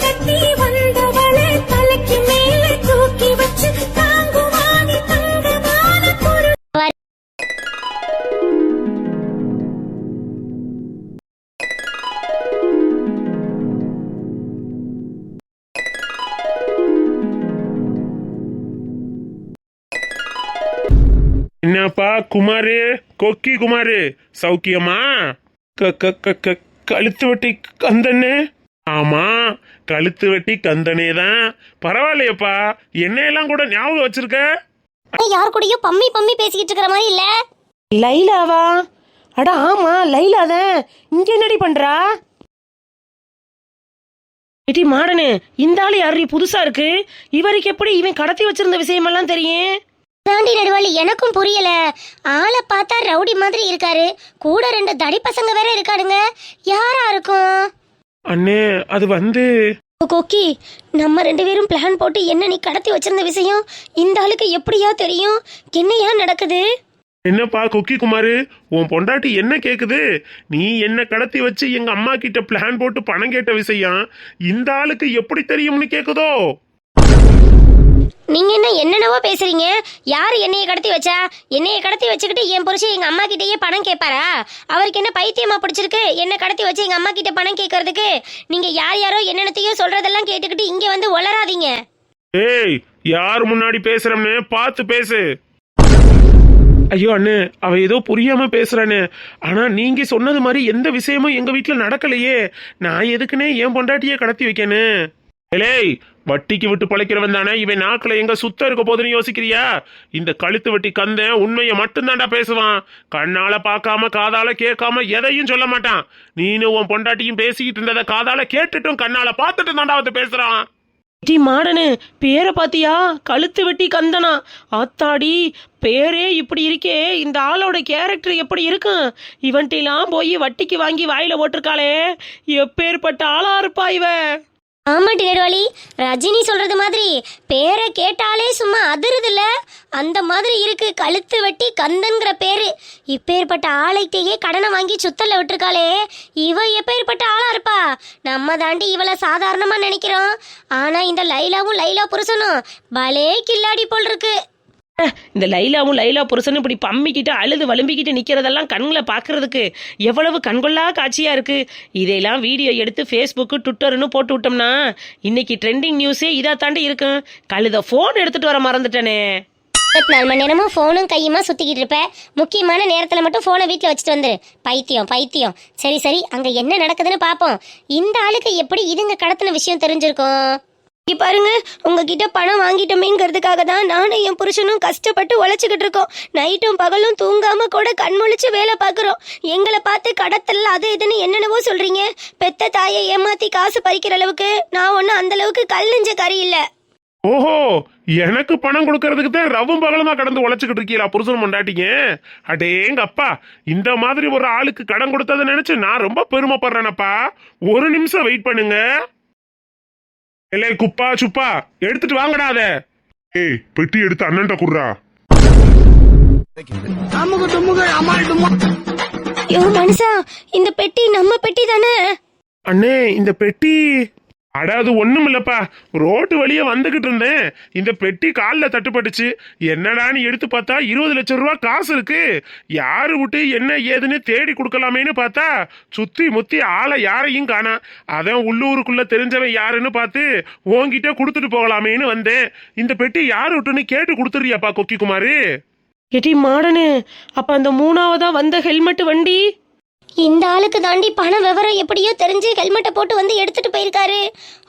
கட்டி வந்தவளை தலைக்கு மேல தூக்கி வச்சு தாங்குவானி தங்கமான பொருள் என்னப்பா குமாரு? கொக்கி குமாரு சௌக்கியமா? க- க- க- கழுத்து வெட்டி கந்தனே ஆமா கழுத்து வெட்டி கந்தனே தான் பரவாயில்லையப்பா என்னையெல்லாம் கூட ஞாபகம் வச்சிருக்க? யார் கூடயும் பம்மி பம்மி பேசிக்கிட்டு இருக்கிற மாதிரி இல்ல? லைலாவா? அட ஆமா லைலா தான் இங்க என்னடி பண்றா? இடி மாடனு இந்த ஆளு யாரு புதுசா இருக்கு? இவருக்கு எப்படி இவன் கடத்தி வச்சிருந்த விஷயமெல்லாம் தெரியும்? தாண்டி நடுவாளி எனக்கும் புரியல. ஆளை பார்த்தா ரவுடி மாதிரி இருக்காரு. கூட ரெண்டு தடி பசங்க வேற இருக்கானுங்க. யாரா இருக்கும்? அண்ணே அது வந்து கொக்கி நம்ம ரெண்டு பேரும் பிளான் போட்டு என்ன நீ கடத்தி வச்சிருந்த விஷயம் இந்த ஆளுக்கு எப்படியா தெரியும்? என்னையா நடக்குது? என்னப்பா கொக்கி குமாரு? உன் பொண்டாட்டி என்ன கேக்குது? நீ என்ன கடத்தி வச்சு எங்க அம்மா கிட்ட பிளான் போட்டு பணம் கேட்ட விஷயம் இந்த ஆளுக்கு எப்படி தெரியும்னு கேக்குதோ? நீங்க என்ன என்னென்னவோ பேசுறீங்க? யாரு என்னைய கடத்தி வச்சா? என்னைய கடத்தி வச்சுக்கிட்டு என் புருஷன் எங்க அம்மா கிட்டயே பணம் கேட்பாரா? அவருக்கு என்ன பைத்தியமா பிடிச்சிருக்கு? என்ன கடத்தி வச்சு எங்க அம்மா கிட்ட பணம் கேட்கறதுக்கு? நீங்க யார் யாரோ என்னென்னத்தையோ சொல்றதெல்லாம் கேட்டுக்கிட்டு இங்க வந்து வளராதீங்க ஏய் யார் முன்னாடி பேசுறோம்னு பார்த்து பேசு. ஐயோ அண்ணே அவ ஏதோ புரியாம பேசுறானே. ஆனா நீங்க சொன்னது மாதிரி எந்த விஷயமும் எங்க வீட்டுல நடக்கலையே. நான் எதுக்குன்னே என் பொண்டாட்டியே கடத்தி வைக்கணும் ஏலேய் வட்டிக்கு விட்டு பிழைக்கிறவன் தானே? இவன் நாக்கில் எங்க சுத்தம் இருக்க போதுன்னு யோசிக்கிறியா? இந்த கழுத்து வட்டி கந்தன் உண்மையை மட்டும்தான்டா பேசுவான். கண்ணால பார்க்காம காதால கேட்காம எதையும் சொல்ல மாட்டான். நீனும் உன் பொண்டாட்டியும் பேசிக்கிட்டு இருந்ததை காதால கேட்டுட்டும் கண்ணால பார்த்துட்டு தாண்டா வந்து பேசுறான். மாடனு பேரை பாத்தியா கழுத்து வெட்டி கந்தனா. ஆத்தாடி பேரே இப்படி இருக்கே. இந்த ஆளோட கேரக்டர் எப்படி இருக்கும்? இவன்ட்டிலாம் போய் வட்டிக்கு வாங்கி வாயில போட்டிருக்காளே. எப்பேற்பட்ட ஆளா இருப்பா இவ ஆமாட்டி நெடுவாளி ரஜினி சொல்றது மாதிரி பேரை கேட்டாலே சும்மா அதிருதுல அந்த மாதிரி இருக்கு கழுத்து வெட்டி கந்தன்கிற பேரு. இப்பேற்பட்ட ஆளைத்தையே கடனை வாங்கி சுத்தல்ல விட்டுருக்காளே. இவ எப்பேற்பட்ட ஆளா இருப்பா? நம்ம தாண்டி இவளை சாதாரணமா நினைக்கிறோம். ஆனா இந்த லைலாவும் லைலா புருஷனும் பலே கில்லாடி போல் இருக்கு. இந்த லைலாவும் லைலா புருஷனும் இப்படி பம்மிக்கிட்டு அழுது வலும்பிக்கிட்டு நிக்கிறதெல்லாம் கண்களை பார்க்கறதுக்கு எவ்வளவு கண்கொள்ளா காட்சியா இருக்கு. இதையெல்லாம் வீடியோ எடுத்து ஃபேஸ்புக்கு ட்விட்டர்னு போட்டு விட்டோம்னா இன்னைக்கு ட்ரெண்டிங் நியூஸே இதா தாண்டி இருக்கும் கழுத ஃபோன் எடுத்துட்டு வர மறந்துட்டேனே. இருபத்தி நாலு மணி நேரமும் ஃபோனும் கையுமா சுத்திக்கிட்டு இருப்பேன் முக்கியமான நேரத்துல மட்டும் ஃபோனை வீட்டில் வச்சுட்டு வந்துரு. பைத்தியம் பைத்தியம். சரி சரி அங்க என்ன நடக்குதுன்னு பார்ப்போம் இந்த ஆளுக்கு எப்படி இதுங்க கடத்தின விஷயம் தெரிஞ்சிருக்கும்? இங்க பாருங்க உங்ககிட்ட பணம் வாங்கிட்டோமேங்கிறதுக்காக தான் நானும் என் புருஷனும் கஷ்டப்பட்டு உழைச்சிக்கிட்டு இருக்கோம். நைட்டும் பகலும் தூங்காம கூட கண்முழிச்சு வேலை பார்க்குறோம். எங்களை பார்த்து கடத்தல் அது இதுன்னு என்னென்னவோ சொல்றீங்க. பெத்த தாயை ஏமாத்தி காசு பறிக்கிற அளவுக்கு நான் ஒன்றும் அந்த அளவுக்கு கல் நெஞ்ச கறி இல்லை. ஓஹோ எனக்கு பணம் கொடுக்கறதுக்கு தான் ரவும் பகலமா கடந்து உழைச்சுக்கிட்டு இருக்கீங்களா புருஷன் பொண்டாட்டிங்க? அடேங்க அப்பா இந்த மாதிரி ஒரு ஆளுக்கு கடன் கொடுத்ததை நினைச்சு நான் ரொம்ப பெருமைப்படுறேனப்பா. ஒரு நிமிஷம் வெயிட் பண்ணுங்க. இல்லை குப்பா சுப்பா. எடுத்துட்டு வாங்கடா அத. ஏய் பெட்டி எடுத்து அண்ணன்ட்ட குடுறா. ஐயோ மனுஷா இந்த பெட்டி நம்ம பெட்டி தானே? அண்ணே இந்த பெட்டி அட அது ஒண்ணும் இல்லப்பா. ரோட்டு வழியா வந்துகிட்டு இருந்தேன். இந்த பெட்டி காலில் தட்டுப்பட்டுச்சு. என்னடான்னு எடுத்து பார்த்தா இருபது லட்சம் ரூபா காசு இருக்கு. யாரு விட்டு என்ன ஏதுன்னு தேடி கொடுக்கலாமேன்னு பார்த்தா சுத்தி முத்தி ஆளை யாரையும் காணா. அதான் உள்ளூருக்குள்ள தெரிஞ்சவன் யாருன்னு பார்த்து ஓங்கிட்டே கொடுத்துட்டு போகலாமேன்னு வந்தேன். இந்த பெட்டி யாரு விட்டுன்னு கேட்டு கொடுத்துறியாப்பா கொக்கி குமாரு எட்டி மாடனு அப்ப அந்த மூணாவதா வந்த ஹெல்மெட் வண்டி? இந்த ஆளுக்கு தாண்டி பண விவரம் எப்படியோ தெரிஞ்சு ஹெல்மெட்டை போட்டு வந்து எடுத்துட்டு போயிருக்காரு.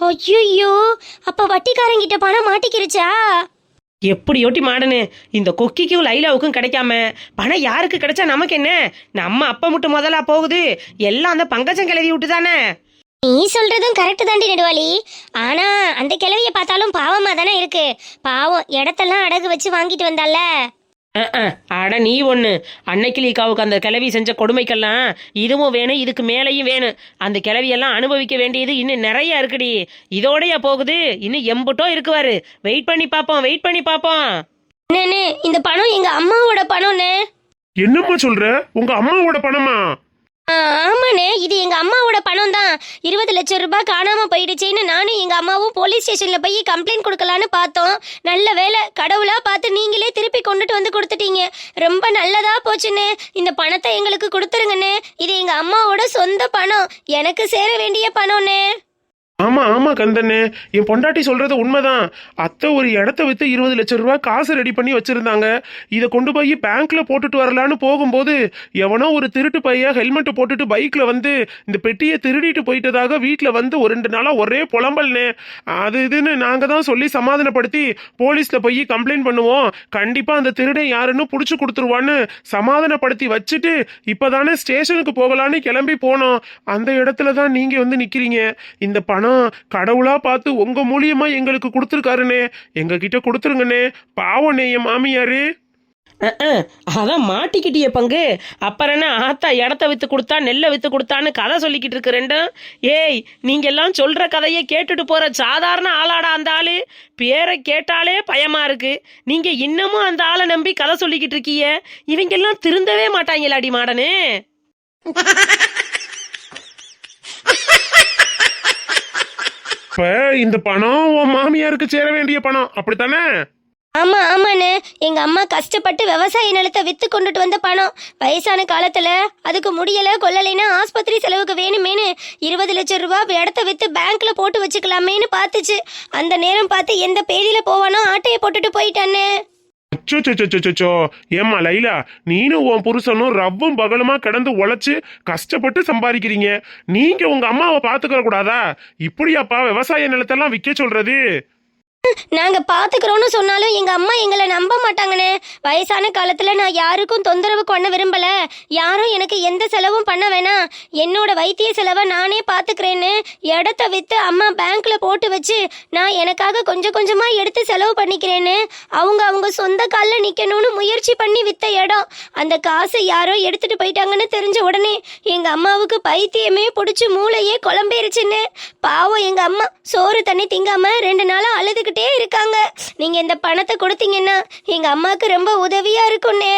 ஐயோ அப்ப வட்டிக்காரங்கிட்ட பணம் மாட்டிக்கிருச்சா? எப்படி ஒட்டி மாடனு? இந்த கொக்கிக்கும் லைலாவுக்கும் கிடைக்காம பணம் யாருக்கு கிடைச்சா நமக்கு என்ன? நம்ம அப்ப மட்டும் முதலா போகுது. எல்லாம் அந்த பங்கஜம் கிளவி விட்டு தானே நீ சொல்றதும் கரெக்ட் தாண்டி நெடுவாளி. ஆனா அந்த கிழவிய பார்த்தாலும் பாவமா தானே இருக்கு. பாவம் இடத்தெல்லாம் அடகு வச்சு வாங்கிட்டு வந்தால. அட நீ ஒண்ணு. அன்னைக்கிளிக்காவுக்கு அந்த கிளவி செஞ்ச கொடுமைக்கெல்லாம் இதுவும் வேணும் இதுக்கு மேலேயும் வேணும். அந்த கிளவியெல்லாம் அனுபவிக்க வேண்டியது இன்னும் நிறைய இருக்குடி. இதோடயா போகுது. இன்னும் எம்புட்டோ இருக்குவாரு. வெயிட் பண்ணி பார்ப்போம் வெயிட் பண்ணி பார்ப்போம் இந்த பணம் எங்க அம்மாவோட பணம்னு என்னம்மா சொல்ற? உங்க அம்மாவோட பணமா? ஆமாண்ணே. இது எங்க அம்மாவோட பணம் தான் இருபது லட்சம் ரூபாய் காணாம போயிடுச்சேன்னு நானும் எங்க அம்மாவும் போலீஸ் ஸ்டேஷன்ல போய் கம்ப்ளைண்ட் கொடுக்கலான்னு பார்த்தோம். நல்ல வேலை கடவுளா பார்த்து நீங்களே திருப்பி கொண்டுட்டு வந்து கொடுத்துட்டீங்க. ரொம்ப நல்லதா போச்சுண்ணே. இந்த பணத்தை எங்களுக்கு கொடுத்துருங்கண்ணே. இது எங்க அம்மாவோட சொந்த பணம். எனக்கு சேர வேண்டிய பணம்ண்ணே. ஆமா ஆமா கந்தண்ணே. என் பொண்டாட்டி சொல்றது உண்மைதான். அத்தை ஒரு இடத்த வித்து இருபது லட்சம் ரூபாய் காசு ரெடி பண்ணி வச்சிருந்தாங்க. இதை கொண்டு போய் பேங்க்ல போட்டுட்டு வரலான்னு போகும்போது எவனோ ஒரு திருட்டு பைய ஹெல்மெட் போட்டுட்டு பைக்ல வந்து இந்த பெட்டியை திருடிட்டு போயிட்டதாக வீட்டில் வந்து ஒரு ரெண்டு நாளா ஒரே புலம்பல்னே. அது இதுன்னு நாங்க தான் சொல்லி சமாதானப்படுத்தி போலீஸ்ல போய் கம்ப்ளைண்ட் பண்ணுவோம். கண்டிப்பா அந்த திருடன் யாருன்னு புடிச்சு கொடுத்துருவான்னு சமாதானப்படுத்தி வச்சுட்டு இப்பதானே ஸ்டேஷனுக்கு போகலான்னு கிளம்பி போனோம். அந்த இடத்துல தான் நீங்க வந்து நிக்கிறீங்க. இந்த பணம் கடவுளா பார்த்து உங்க மூலியமா எங்களுக்கு கொடுத்துருக்காருண்ணே எங்க கிட்ட கொடுத்துருங்கண்ணே. பாவண்ணே என் மாமியாரு. அதான் மாட்டிக்கிட்டிய பங்கு. அப்புறம் என்ன ஆத்தா இடத்த வித்து கொடுத்தா நெல்லை வித்து கொடுத்தான்னு கதை சொல்லிக்கிட்டு இருக்கு ரெண்டும் ஏய் நீங்க எல்லாம் சொல்ற கதையை கேட்டுட்டு போற சாதாரண ஆளாடா அந்த ஆளு. பேரை கேட்டாலே பயமா இருக்கு. நீங்க இன்னமும் அந்த ஆளை நம்பி கதை சொல்லிக்கிட்டு இருக்கீங்க இவங்க எல்லாம் திருந்தவே மாட்டாங்களாடி மாடனே. இப்ப இந்த பணம் உன் மாமியாருக்கு சேர வேண்டிய பணம் அப்படித்தானே? ஆமா ஆமாண்ணே. எங்க அம்மா கஷ்டப்பட்டு விவசாய நிலத்தை வித்து கொண்டுட்டு வந்த பணம். வயசான காலத்துல அதுக்கு முடியல கொள்ளலைன்னா ஆஸ்பத்திரி செலவுக்கு வேணுமேனு இருபது லட்சம் ரூபாய் இடத்த வித்து பேங்க்ல போட்டு வச்சுக்கலாமேன்னு பார்த்துச்சு. அந்த நேரம் பார்த்து எந்த பேதியில போவானோ ஆட்டையை போட்டுட்டு போயிட்டானே. அச்சோ ஏம்மா லைலா நீனும் உன் புருஷனும் ரவ்வும் பகலுமா கிடந்து உழைச்சு கஷ்டப்பட்டு சம்பாதிக்கிறீங்க. நீங்க உங்க அம்மாவை பாத்துக்கிற கூடாதா இப்படியாப்பா விவசாய நிலத்தெல்லாம் விற்க சொல்றது? நாங்க பாத்துக்கிறோம்னு சொன்னாலும் எங்க அம்மா எங்களை நம்ப மாட்டாங்கண்ணே. வயசான காலத்துல நான் யாருக்கும் தொந்தரவு பண்ண விரும்பல. யாரும் எனக்கு எந்த செலவும் பண்ண வேணாம். என்னோட வைத்திய செலவை நானே பாத்துக்கிறேன்னு இடத்த வித்து அம்மா பேங்க்ல போட்டு வச்சு நான் எனக்காக கொஞ்சம் கொஞ்சமா எடுத்து செலவு பண்ணிக்கிறேன்னு அவங்க அவங்க சொந்த கால்ல நிக்கணும்னு முயற்சி பண்ணி வித்த இடம். அந்த காசை யாரோ எடுத்துட்டு போயிட்டாங்கன்னு தெரிஞ்ச உடனே எங்க அம்மாவுக்கு பைத்தியமே பிடிச்சி மூளையே குழம்பிருச்சுன்னு. பாவம் எங்க அம்மா சோறு தண்ணி திங்காம ரெண்டு நாளா அழுதுகிட்டு இருக்காங்க. நீங்க இந்த பணத்தை கொடுத்தீங்கன்னா எங்க அம்மாக்கு ரொம்ப உதவியா இருக்கும்னே.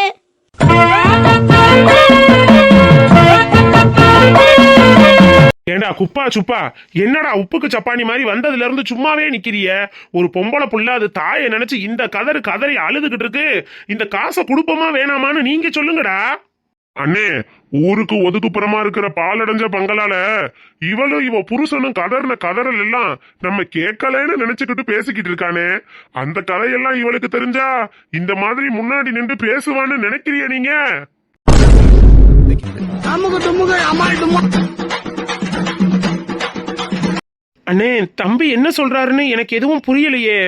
ஏண்டா குப்பா சுப்பா என்னடா உப்புக்கு சப்பானி மாதிரி வந்ததுல இருந்து சும்மாவே நிக்கிறிய? ஒரு பொம்பளை புள்ள அது தாயை நினைச்சு இந்த கதறு கதறி அழுதுகிட்டு இருக்கு. இந்த காசை கொடுப்போமா வேணாமான்னு நீங்க சொல்லுங்கடா. அண்ணே ஊருக்கு ஒதுக்குப்புறமா இருக்கிற பாலடைஞ்ச பங்களால இவளும் இவ புருஷனும் கதறின கதறல் எல்லாம் நம்ம கேட்கலன்னு நினைச்சுக்கிட்டு பேசிக்கிட்டு இருக்கானே. அந்த கதையெல்லாம் இவளுக்கு தெரிஞ்சா இந்த மாதிரி முன்னாடி நின்று பேசுவான்னு நினைக்கிறிய நீங்க? அண்ணே தம்பி என்ன சொல்றாருன்னு எனக்கு எதுவும் புரியலையே.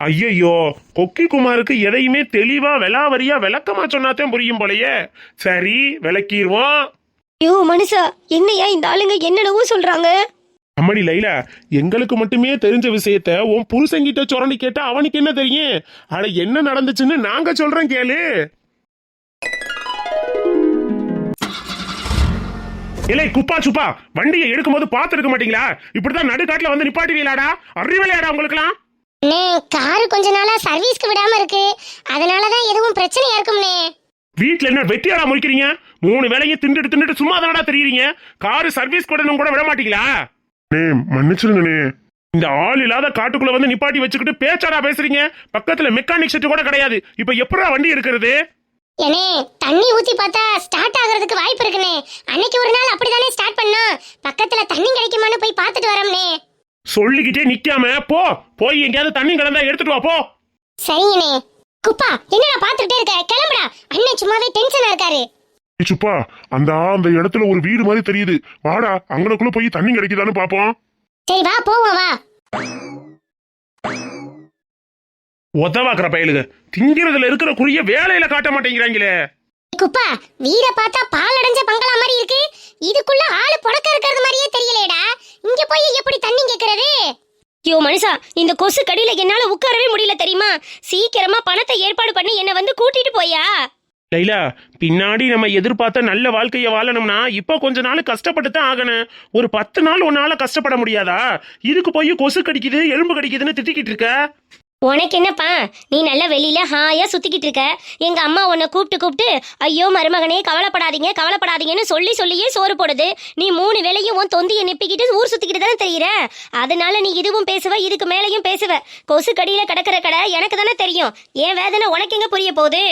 ஐயையோ கொக்கி குமாருக்கு எதையுமே தெளிவா விலாவரியா விளக்கமா சொன்னாதான் புரியும் போலயே. சரி விளக்கிடுவோம். ஐயோ மனுஷா என்னையா இந்த ஆளுங்க என்னென்னவோ சொல்றாங்க? அம்மடி லைலா எங்களுக்கு மட்டுமே தெரிஞ்ச விஷயத்த உன் புருஷங்கிட்ட சுரண்டி கேட்டா அவனுக்கு என்ன தெரியும்? அட என்ன நடந்துச்சுன்னு நாங்க சொல்றோம் கேளு. இலை குப்பா சுப்பா வண்டியை எடுக்கும்போது பார்த்து எடுக்க மாட்டீங்களா? இப்படிதான் நடுக்காட்டுல வந்து நிப்பாட்டுவீங்களாடா? அறிவலையாடா உங்களுக்குலாம் அண்ணே காரு கொஞ்ச நாளா சர்வீஸ்க்கு விடாம இருக்கு. அதனாலதான் எதுவும் பிரச்சனையா இருக்கும்னே வீட்ல என்ன வெட்டியாடா முடிக்கிறீங்க மூணு வேலையும் திண்டுட்டு திண்டுட்டு சும்மா தானடா தெரியுறீங்க? காரு சர்வீஸ் கூடணும் கூட விட மாட்டீங்களா? அண்ணே மன்னிச்சிருங்கண்ணே. இந்த ஆள் இல்லாத காட்டுக்குள்ள வந்து நிப்பாட்டி வச்சுக்கிட்டு பேச்சாடா பேசுறீங்க? பக்கத்துல மெக்கானிக் செட் கூட கிடையாது. இப்ப எப்படா வண்டி இருக்கிறது? ஏனே தண்ணி ஊத்தி பார்த்தா ஸ்டார்ட் ஆகுறதுக்கு வாய்ப்பு இருக்குனே அன்னைக்கு ஒரு நாள் அப்படிதானே ஸ்டார்ட் பண்ணா பக்கத்துல தண்ணி கிடைக்குமான்னு போய் பார்த்துட்டு வரோம்னே சொல்லிக்கிட்டே நிக்காம போ. போய் எங்கேயாவது தண்ணி கிடந்தா எடுத்துட்டு வா போ. சரிங்கண்ணே குப்பா என்னடா பார்த்துக்கிட்டே இருக்க கிளம்புடா. அண்ணன் சும்மாவே டென்ஷனா இருக்காரு. சுப்பா அந்த அந்த இடத்துல ஒரு வீடு மாதிரி தெரியுது. வாடா அங்கனக்குள்ள போய் தண்ணி கிடைக்குதான்னு பாப்போம். சரி வா போவோம் வா. உதவாக்குற பயலுக. திங்கிறதுல இருக்கிற குறிய வேலையில காட்ட மாட்டேங்கிறாங்களே. குப்பா வீட பார்த்தா பால் அடைஞ்ச பங்களா மாதிரி இருக்கு. இதுக்குள்ள ஆளு புடக்க இருக்கிறது மாதிரியே தெரியலடா. இங்க போய் எப்படி தண்ணி கேக்குறது? ஐயோ மனுஷா இந்த கொசு கடியில என்னால உட்காரவே முடியல தெரியுமா? சீக்கிரமா பணத்தை ஏற்பாடு பண்ணி என்ன வந்து கூட்டிட்டு போயா? லைலா பின்னாடி நம்ம எதிர்பார்த்த நல்ல வாழ்க்கைய வாழணும்னா இப்போ கொஞ்ச நாள் கஷ்டப்பட்டு தான் ஆகணும். ஒரு பத்து நாள் உன்னால கஷ்டப்பட முடியாதா? இதுக்கு போய் கொசு கடிக்குது எலும்பு கடிக்குதுன்னு திட்டிக்கிட்டு இருக்க. உனக்கு என்னப்பா நீ நல்லா வெளியில ஹாயா சுத்திக்கிட்டு இருக்க. எங்க அம்மா உன்னை கூப்பிட்டு கூப்பிட்டு ஐயோ மருமகனே கவலைப்படாதீங்க கவலைப்படாதீங்கன்னு சொல்லி சொல்லியே சோறு போடுது. நீ மூணு வேளையும் உன் தொந்தியை நெப்பிக்கிட்டு ஊர் சுத்திக்கிட்டு தானே தெரியுற? அதனால நீ இதுவும் பேசுவ இதுக்கு மேலையும் பேசுவ. கொசு கடியில கிடக்கிற கடை எனக்கு தானே தெரியும். என் வேதனை உனக்கு எங்க புரிய போகுது?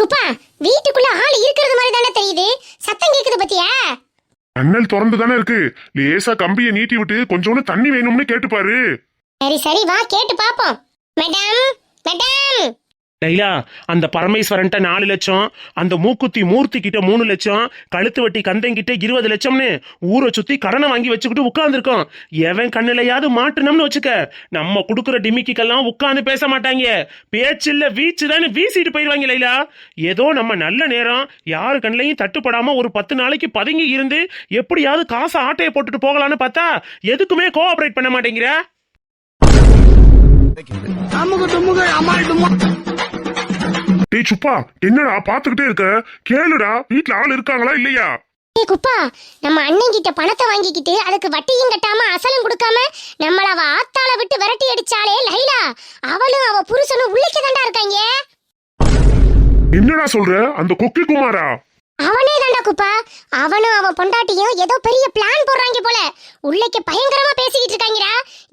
குப்பா வீட்டுக்குள்ள ஆள் இருக்கிறது மாதிரி தானே தெரியுது? சத்தம் கேக்குது பத்தியா? அண்ணல் திறந்து தானே இருக்கு. லேசா கம்பியை நீட்டி விட்டு கொஞ்சோண்டு தண்ணி வேணும்னு கேட்டுப்பாரு. சரி சரி வா கேட்டு பாப்போம். Madam madam. லைலா அந்த பரமேஸ்வரன்ட்ட நாலு லட்சம் அந்த மூக்குத்தி மூர்த்தி கிட்ட மூணு லட்சம் கழுத்து வட்டி கந்தங்கிட்ட இருபது லட்சம்னு ஊரை சுத்தி கடனை வாங்கி வச்சுக்கிட்டு உட்காந்துருக்கோம் எவன் கண்ணிலையாவது மாட்டணும்னு வச்சுக்க நம்ம கொடுக்குற டிமிக்கிக்கெல்லாம் உட்காந்து பேச மாட்டாங்க. பேச்சில்ல வீச்சு தானே வீசிட்டு போயிடுவாங்க லைலா. ஏதோ நம்ம நல்ல நேரம் யாரு கண்ணிலையும் தட்டுப்படாம ஒரு பத்து நாளைக்கு பதுங்கி இருந்து எப்படியாவது காசை ஆட்டையை போட்டுட்டு போகலான்னு பார்த்தா எதுக்குமே கோஆபரேட் பண்ண மாட்டேங்கிற. டேய் சுப்பா என்னடா பாத்துக்கிட்டே இருக்க? கேளுடா வீட்ல ஆள் இருக்காங்களா இல்லையா? ஏய் குப்பா நம்ம அண்ணன் கிட்ட பணத்தை வாங்கிக்கிட்டு அதுக்கு வட்டியும் கட்டாம அசலும் கொடுக்காம நம்மள அவ ஆத்தால விட்டு விரட்டி அடிச்சாலே லைலா. அவளும் அவ புருஷனும் உள்ளிக்க தாண்டா இருக்காங்க. என்னடா சொல்ற? அந்த கொக்கி குமாரா? அவனே தாண்டா குப்பா. அவனும் அவன் பொண்டாட்டியும் ஏதோ பெரிய பிளான் போடுறாங்க போல. உள்ளைக்கு பயங்கரமா பேசிக்கிட்டு இருக்காங்கடா.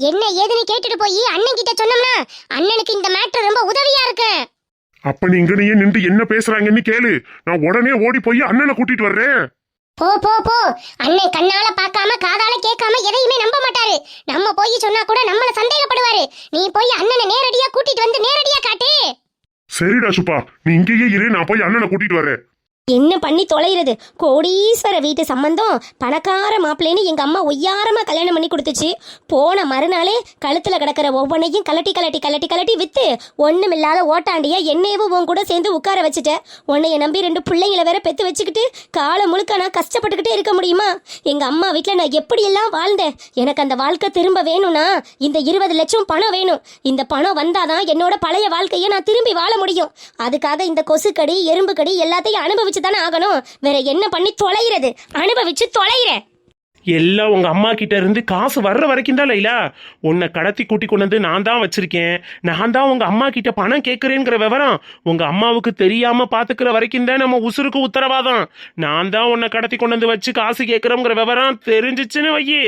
என்ன ஏதுன்னு கேட்டுட்டு போய் அண்ணன் கிட்ட சொன்னோம்னா அண்ணனுக்கு இந்த மேட்ரு ரொம்ப உதவியா இருக்கு. அப்ப நீ இங்கனையே நின்று என்ன பேசுறாங்கன்னு கேளு. நான் உடனே ஓடி போய் அண்ணனை கூட்டிட்டு வர்றேன். போ போ போ. அண்ணன் கண்ணால பார்க்காம காதால கேட்காம எதையுமே நம்ப மாட்டாரு. நம்ம போய் சொன்னா கூட நம்மள சந்தேகப்படுவாரு. நீ போய் அண்ணனை நேரடியா கூட்டிட்டு வந்து நேரடியா காட்டு. சரிடா சுப்பா. நீ இங்கேயே இரு நான் போய் அண்ணனை கூட்டிட்டு வரேன் என்ன பண்ணி தொலைகிறது கோடீஸ்வர வீட்டு சம்பந்தம். பணக்கார மாப்பிள்ளைன்னு எங்கள் அம்மா ஒய்யாரமாக கல்யாணம் பண்ணி கொடுத்துச்சு. போன மறுநாளே கழுத்தில் கிடக்கிற ஒவ்வொன்றையும் கலட்டி கலட்டி கலட்டி கலட்டி விற்று ஒன்றும் இல்லாத ஓட்டாண்டியா என்னையவும் உன் கூட சேர்ந்து உட்கார வச்சுட்டேன் உன்னைய நம்பி ரெண்டு பிள்ளைங்களை வேற பெற்று வச்சுக்கிட்டு காலம் முழுக்க நான் கஷ்டப்பட்டுக்கிட்டே இருக்க முடியுமா? எங்கள் அம்மா வீட்டில் நான் எப்படியெல்லாம் வாழ்ந்தேன்? எனக்கு அந்த வாழ்க்கை திரும்ப வேணும்னா இந்த இருபது லட்சம் பணம் வேணும். இந்த பணம் வந்தாதான் என்னோட பழைய வாழ்க்கையை நான் திரும்பி வாழ முடியும். அதுக்காக இந்த கொசுக்கடி எறும்பு கடி எல்லாத்தையும் அனுபவிச்சு தானே ஆகணும். வேற என்ன பண்ணி தொலைகிறது? அனுபவிச்சு தொலைகிறேன். எல்லாம் உங்க அம்மா கிட்ட இருந்து காசு வர்ற வரைக்கும் தான் லைலா. உன்னை கடத்தி கூட்டி கொண்டு வந்து நான் தான் வச்சிருக்கேன். நான் தான் உங்க அம்மா கிட்ட பணம் கேட்குறேங்கிற விவரம் உங்க அம்மாவுக்கு தெரியாம பாத்துக்கிற வரைக்கும் தான் நம்ம உசுருக்கு உத்தரவாதம். நான் தான் உன்னை கடத்தி கொண்டு வந்து வச்சு காசு கேட்குறோங்கிற விவரம் தெரிஞ்சிச்சுன்னு வையி.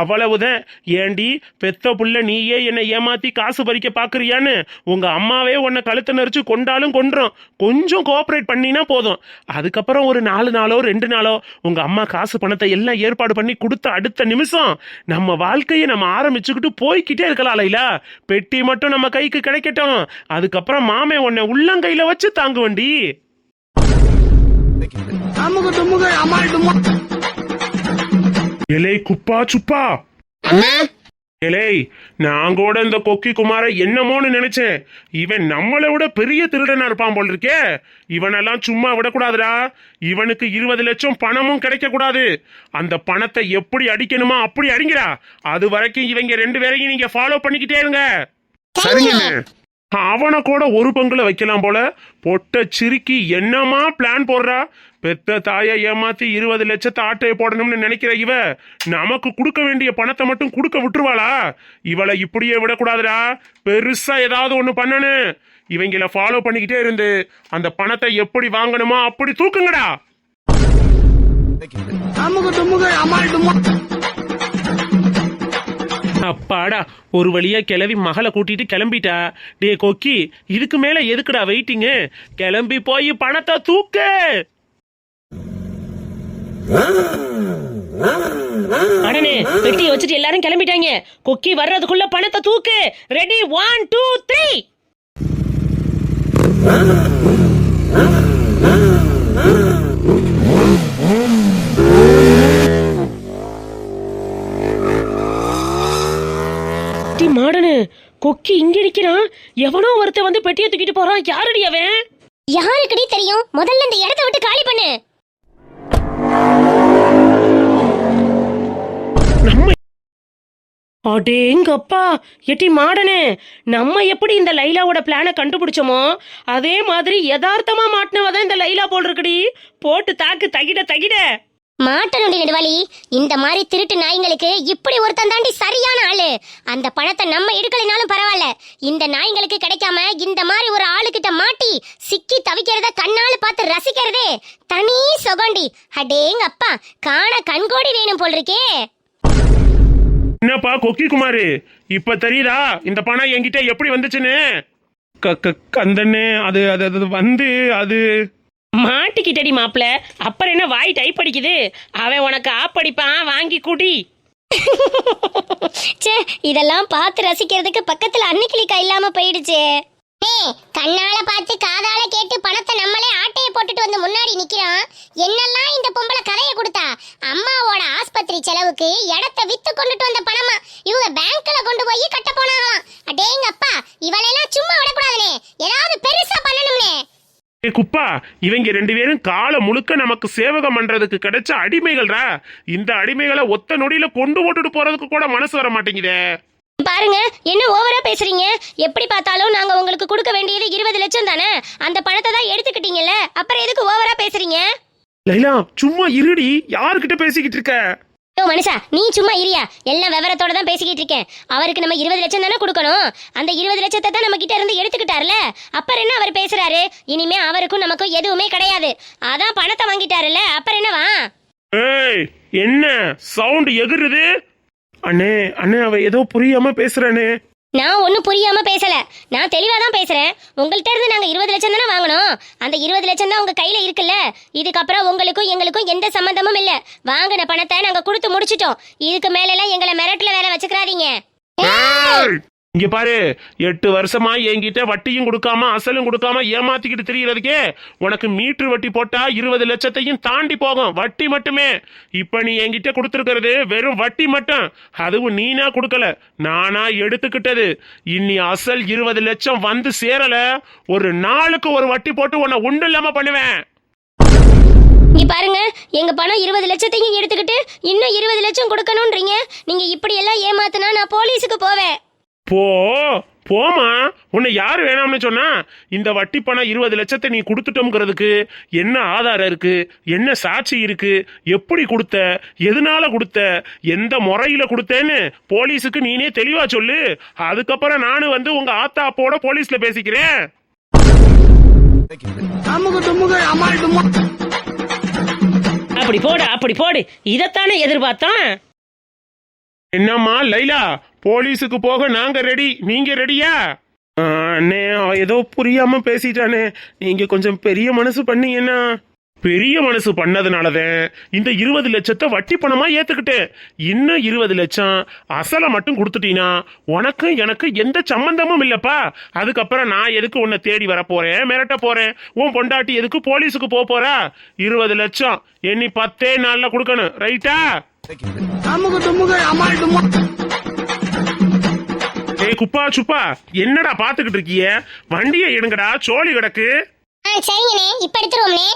அவ்வளவுதான். ஏண்டி பெத்த புள்ள நீயே என்னை ஏமாத்தி காசு பறிக்க பாக்குறியான்னு உங்க அம்மாவே உன்னை கழுத்தை நெரிச்சு கொண்டாலும் கொன்றோம். கொஞ்சம் கோஆப்ரேட் பண்ணினா போதும். அதுக்கப்புறம் ஒரு நாலு நாளோ ரெண்டு நாளோ உங்க அம்மா காசு பணத்தை எல்லாம் ஏற்பாடு பண்ணி கொடுத்த அடுத்த நிமிஷம் நம்ம வாழ்க்கையை நம்ம ஆரம்பிச்சுக்கிட்டு போய்க்கிட்டே இருக்கலாம் லைலா. பெட்டி மட்டும் நம்ம கைக்கு கிடைக்கட்டும். அதுக்கப்புறம் மாமே உன்னை உள்ளங்கையில வச்சு தாங்குவண்டி. எலே குப்பா சுப்பா. எலே நான் கூட இந்த கொக்கி குமார என்னமோன்னு நினைச்சேன். இவன் நம்மளை விட பெரிய திருடனா இருப்பான் போல் இருக்கே. இவனெல்லாம் சும்மா விடக்கூடாதுடா. இவனுக்கு இருபது லட்சம் பணமும் கிடைக்க கூடாது அந்த பணத்தை எப்படி அடிக்கணுமோ அப்படி அடிங்கடா அது வரைக்கும் இவங்க ரெண்டு பேரையும் நீங்க ஃபாலோ பண்ணிக்கிட்டே இருங்க. அவனை கூட ஒரு பங்குல வைக்கலாம் போல. பொட்ட சிரிக்கி என்னமா பிளான் போடுறா? பெத்த தாயை ஏமாத்தி இருபது லட்சத்தை ஆட்டையை போடணும்னு நினைக்கிற இவ நமக்கு கொடுக்க வேண்டிய பணத்தை மட்டும் கொடுக்க விட்டுருவாளா? இவளை இப்படியே விடக்கூடாதுடா. பெருசா ஏதாவது ஒண்ணு பண்ணனு இவங்கள ஃபாலோ பண்ணிக்கிட்டே இருந்து அந்த பணத்தை எப்படி வாங்கணுமோ அப்படி தூக்குங்கடா. அப்பாடா ஒரு வழியா கிளவி மகளை கூட்டிட்டு கிளம்பிட்டா. டே கொக்கி இதுக்கு மேல எதுக்குடா வெயிட்டிங்கு? கிளம்பி போய் பணத்தை தூக்கு. அடனே பெட்டியை வச்சுட்டு எல்லாரும் கிளம்பிட்டாங்க. கொக்கி வர்றதுக்குள்ள பணத்தை தூக்கு. ரெடி ஒன் டூ த்ரீ டி மாடனு. கொக்கி இங்க நிக்கிறான். எவனோ ஒருத்தன் வந்து பெட்டியை தூக்கிட்டு போறான். யாரடி அவன்? யாருக்குடி தெரியும்? முதல்ல இந்த இடத்த விட்டு காலி பண்ணு. நம்ம அடேங்கப்பா எட்டி மாடனே. நம்ம எப்படி இந்த லைலாவோட பிளானை கண்டுபிடிச்சோமோ அதே மாதிரி யதார்த்தமா மாட்டினவ தான் இந்த லைலா போல் இருக்குடி. போட்டு தாக்கு தகிட தகிட. மாட்டனுடைய நெடுவாளி இந்த மாதிரி திருட்டு நாய்ங்களுக்கு இப்படி ஒருத்தன் தாண்டி சரியான ஆளு. அந்த பணத்தை நம்ம எடுக்கலைனாலும் பரவாயில்ல. இந்த நாய்ங்களுக்கு கிடைக்காம இந்த மாதிரி ஒரு ஆளுகிட்ட மாட்டி சிக்கி தவிக்கிறத கண்ணால பார்த்து ரசிக்கிறதே தனி சொகண்டி. அடேங்க அப்பா காண கண்கோடி வேணும் போல் இருக்கே என்னப்பா கொக்கி குமாரு? இப்ப தெரியுதா? இந்த பணம் என்கிட்ட எப்படி வந்துச்சுன்னு? க- க- கந்தண்ணே அது அது அது வந்து அது மாட்டிக்கிட்டடி மாப்பிள. அப்புறம் என்ன வாய் டைப் அடிக்குது? அவன் உனக்கு ஆப்படிப்பான் வாங்கி குடி. ச்சே இதெல்லாம் பார்த்து ரசிக்கிறதுக்கு பக்கத்துல அன்னிக்கிளிக்கா இல்லாம போயிடுச்சே. கண்ணால பார்த்து காதால கேட்டு பணத்தை நம்மளே ஆட்டைய போட்டுட்டு வந்து முன்னாடி நிக்கிறோம் என்னெல்லாம் இந்த பொம்பளை கதையை கொடுத்தா? அம்மாவோட ஆஸ்பத்திரி செலவுக்கு இடத்த வித்து கொண்டுட்டு வந்த பணமா? இவங்க பேங்க்ல கொண்டு போய் கட்ட போனாங்களாம். அடேங்க அப்பா இவளெல்லாம் சும்மா விடக்கூடாதுனே. ஏதாவது ஏ குப்பா இவங்க ரெண்டு பேரும் காலை முழுக்க நமக்கு சேவகம் பண்றதுக்கு கிடைச்ச அடிமைகள்ரா. இந்த அடிமைகளை ஒத்த நொடியில கொண்டு போட்டுட்டு போறதுக்கு கூட மனசு வர மாட்டேங்குதே. பாருங்க என்ன ஓவரா பேசுறீங்க? எப்படி பார்த்தாலும் நாங்க உங்களுக்கு கொடுக்க வேண்டியது இருபது லட்சம் தானே? அந்த பணத்தை தான் எடுத்துக்கிட்டீங்கல்ல அப்புறம் எதுக்கு ஓவரா பேசுறீங்க? லைலா சும்மா இருடி யாருக்கிட்ட பேசிக்கிட்டு இருக்க? ஓ மனுஷா நீ சும்மா இரியா. எல்லாம் விவரத்தோட தான் பேசிக்கிட்டு இருக்கேன். அவருக்கு நம்ம இருபது லட்சம் தானே கொடுக்கணும்? அந்த இருபது லட்சத்தை தான் நம்ம கிட்ட இருந்து எடுத்துக்கிட்டார்ல? அப்புறம் என்ன அவர் பேசுறாரு? இனிமே அவருக்கும் நமக்கும் எதுவுமே கிடையாது. அதான் பணத்தை வாங்கிட்டாருல்ல அப்புறம் என்னவா? ஏய் என்ன? சவுண்ட் எகுறுது? அண்ணே அண்ணே அவ ஏதோ புரியாம பேசுறானே. நான் ஒன்றும் புரியாமல் பேசல. நான் தெளிவாக தான் பேசுகிறேன் உங்கள்கிட்ட இருந்து நாங்கள் இருபது லட்சம் தானே வாங்கினோம்? அந்த இருபது லட்சம் தான் உங்கள் கையில் இருக்குல்ல? இதுக்கப்புறம் உங்களுக்கும் எங்களுக்கும் எந்த சம்மந்தமும் இல்லை. வாங்கின பணத்தை நாங்கள் கொடுத்து முடிச்சிட்டோம். இதுக்கு மேலெல்லாம் எங்களை மிரட்டில் வேலை வச்சுக்கிறாதீங்க. இங்க பாரு எட்டு வருஷமா என்கிட்ட வட்டியும் கொடுக்காம அசலும் கொடுக்காம ஏமாத்திக்கிட்டு தெரியறதுக்கே உனக்கு மீட்டர் வட்டி போட்டா இருபது லட்சத்தையும் தாண்டி போகும். வட்டி மட்டுமே. இப்ப நீ என்கிட்ட கொடுத்துருக்கிறது வெறும் வட்டி மட்டும். அதுவும் நீனா கொடுக்கல. நானா எடுத்துக்கிட்டது. இன்னி அசல் இருபது லட்சம் வந்து சேரல. ஒரு நாளுக்கு ஒரு வட்டி போட்டு உன்னை ஒன்றும் இல்லாம பண்ணுவேன். இங்க பாருங்க எங்க பணம் இருபது லட்சத்தையும் எடுத்துக்கிட்டு இன்னும் இருபது லட்சம் கொடுக்கணும்ன்றீங்க. நீங்க இப்படி எல்லாம் ஏமாத்தினா நான் போலீஸுக்கு போவேன். போ போமா உன்னை யார் வேணாம்னு சொன்னா இந்த வட்டி பணம் இருபது லட்சத்தை நீ கொடுத்துட்டோங்கிறதுக்கு என்ன ஆதாரம் இருக்கு? என்ன சாட்சி இருக்கு? எப்படி கொடுத்த? எதனால கொடுத்த? எந்த முறையில கொடுத்தேன்னு போலீஸுக்கு நீனே தெளிவா சொல்லு. அதுக்கப்புறம் நானும் வந்து உங்க ஆத்தா அப்பாவோட போலீஸ்ல பேசிக்கிறேன். அப்படி போடு அப்படி போடு. இதைத்தானே எதிர்பார்த்தான். என்னம்மா லைலா போலீஸுக்கு போக நாங்க ரெடி நீங்க ரெடியா அண்ணே ஏதோ புரியாம பேசிட்டானே. நீங்க கொஞ்சம் பெரிய மனசு பண்ணீங்கன்னா? பெரிய மனசு பண்ணதுனாலதான் இந்த இருபது லட்சத்தை வட்டி பணமா ஏத்துக்கிட்டேன். இன்னும் இருபது லட்சம் அசலை மட்டும் கொடுத்துட்டீங்கன்னா உனக்கும் எனக்கு எந்த சம்பந்தமும் இல்லப்பா. அதுக்கப்புறம் நான் எதுக்கு உன்னை தேடி வர போறேன்? மிரட்ட போறேன். உன் பொண்டாட்டி எதுக்கு போலீஸுக்கு போக போறா? இருபது லட்சம். எண்ணி பத்தே நாள்ல கொடுக்கணும். ரைட்டா ஏய் குப்பா சுப்பா என்னடா பாத்துக்கிட்டு இருக்கீங்க வண்டியை எடுங்கடா சோழி கிடக்கு. ஆ சரிங்கண்ணே இப்போ எடுத்துருவோம்ண்ணே.